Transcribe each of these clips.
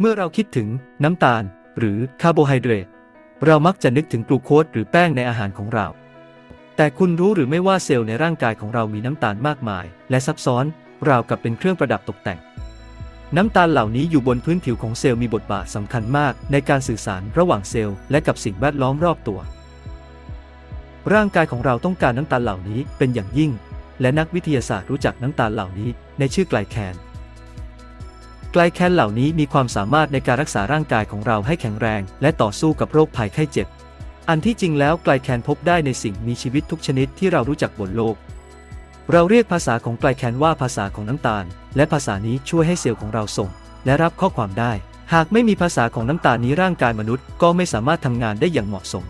เมื่อเราคิดถึงน้ำตาล หรือคาร์โบไฮเดรตเรามักจะนึกถึงกลูโคสหรือแป้งในอาหารของเรา แต่คุณรู้หรือไม่ว่าเซลล์ในร่างกายของเรามีน้ำตาลมากมาย และซับซ้อนราวกับเป็นเครื่องประดับตกแต่ง น้ำตาลเหล่านี้อยู่บนพื้นผิวของเซลล์มีบทบาทสำคัญมาก ในการสื่อสารระหว่างเซลล์และกับสิ่งแวดล้อมรอบตัว ร่างกายของเราต้องการน้ำตาลเหล่านี้เป็นอย่างยิ่ง และนักวิทยาศาสตร์รู้จักน้ำตาลเหล่านี้ในชื่อไกลแคน ไกลแคนเหล่านี้มีความสามารถในการรักษาร่างกายของเราให้แข็งแรง และต่อสู้กับโรคภัยไข้เจ็บ อันที่จริงแล้วไกลแคนพบได้ในสิ่งมีชีวิตทุกชนิดที่เรารู้จักบนโลก เราเรียกภาษาของไกลแคนว่าภาษาของน้ำตาล และภาษานี้ช่วยให้เซลล์ของเราส่ง และรับข้อความได้ หากไม่มีภาษาของน้ำตาลนี้ร่างกายมนุษย์ก็ไม่สามารถทำงานได้อย่างเหมาะสม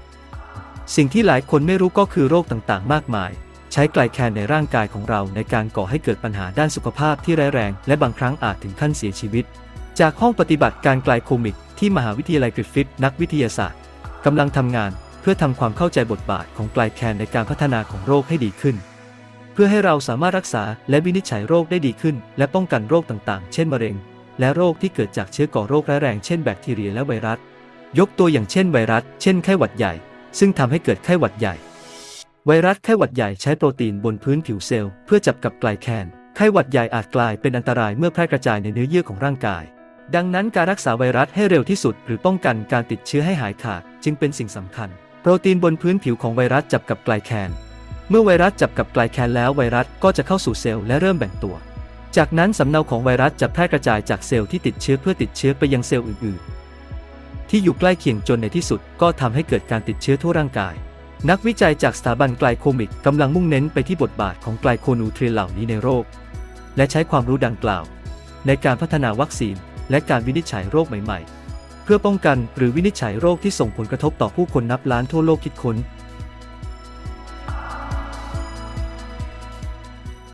สิ่งที่หลายคนไม่รู้ก็คือโรคต่างๆ มากมาย ใช้ไกลแคนในร่างกายของเราในการก่อให้เกิดปัญหาด้านสุขภาพที่ร้ายแรง และบางครั้งอาจถึงขั้นเสียชีวิต จากห้องปฏิบัติการไกลโคมิก ที่มหาวิทยาลัยกริฟฟิธนักวิทยาศาสตร์กำลังทำงานเพื่อทำความเข้าใจบทบาทของไกลแคนในการพัฒนาของโรคให้ดีขึ้น เพื่อให้เราสามารถรักษาและวินิจฉัยโรคได้ดีขึ้น และป้องกันโรคต่างๆ เช่นมะเร็ง และโรคที่เกิดจากเชื้อก่อโรคร้ายแรงเช่นแบคทีเรียและไวรัส ยกตัวอย่างเช่นไวรัส เช่นไข้หวัดใหญ่ ซึ่งทำให้เกิดไข้หวัดใหญ่ ไวรัสไข้หวัดใหญ่ใช้โปรตีนบนพื้นผิวเซลล์เพื่อจับกับไกลแคน ไข้หวัดใหญ่อาจกลายเป็นอันตรายเมื่อแพร่กระจายในเนื้อเยื่อของร่างกาย ดังนั้นการรักษาไวรัสให้เร็วที่สุด หรือป้องกันการติดเชื้อให้หายขาดจึงเป็นสิ่งสำคัญ โปรตีนบนพื้นผิวของไวรัสจับกับไกลแคน เมื่อไวรัสจับกับไกลแคนแล้วไวรัสก็จะเข้าสู่เซลล์และเริ่มแบ่งตัว จากนั้นสำเนาของไวรัสจะแพร่กระจายจากเซลล์ที่ติดเชื้อเพื่อติดเชื้อไปยังเซลล์อื่น ๆ ที่อยู่ใกล้เคียงจนในที่สุดก็ทำให้เกิดการติดเชื้อทั่วร่างกาย นักวิจัยจากสถาบันไกลโคมิกกำลังมุ่งเน้นไปที่บทบาทของไกลโคนูเทรียเหล่านี้ในโรค และใช้ความรู้ดังกล่าว ในการพัฒนาวัคซีน และการวินิจฉัยโรคใหม่ ๆ เพื่อป้องกันหรือวินิจฉัยโรคที่ส่งผลกระทบต่อผู้คนนับล้านทั่วโลกคิดค้น